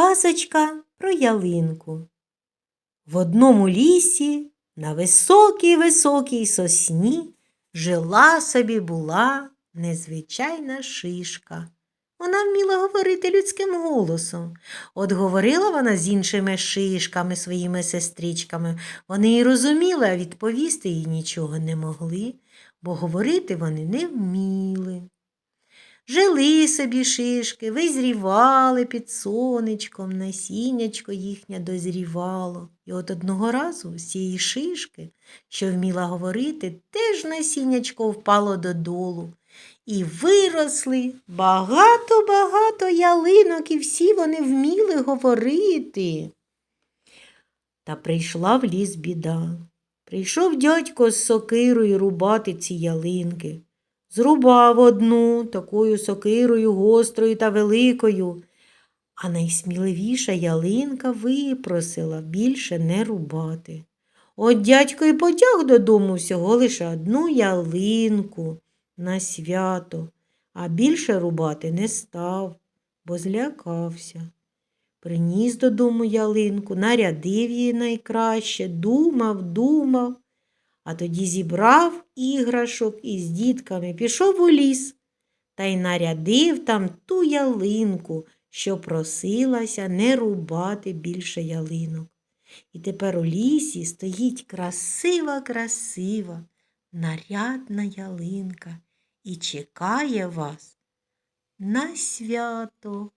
Казочка про ялинку. В одному лісі на високій високій сосні жила собі була незвичайна шишка. Вона вміла говорити людським голосом. От говорила вона з іншими шишками, своїми сестричками. Вони й розуміли, а відповісти їй нічого не могли, бо говорити вони не вміли. Жили собі шишки, визрівали під сонечком, насіннячко їхнє дозрівало. І от одного разу з цієї шишки, що вміла говорити, теж насіннячко впало додолу. І виросли багато-багато ялинок, і всі вони вміли говорити. Та прийшла в ліс біда. Прийшов дядько з сокирою рубати ці ялинки. Зрубав одну такою сокирою гострою та великою, а найсміливіша ялинка випросила більше не рубати. От дядько й потяг додому всього лише одну ялинку на свято, а більше рубати не став, бо злякався. Приніс додому ялинку, нарядив її найкраще, думав, думав, а тоді зібрав іграшок із дітками, пішов у ліс та й нарядив там ту ялинку, що просилася не рубати більше ялинок. І тепер у лісі стоїть красива, красива, нарядна ялинка і чекає вас на свято.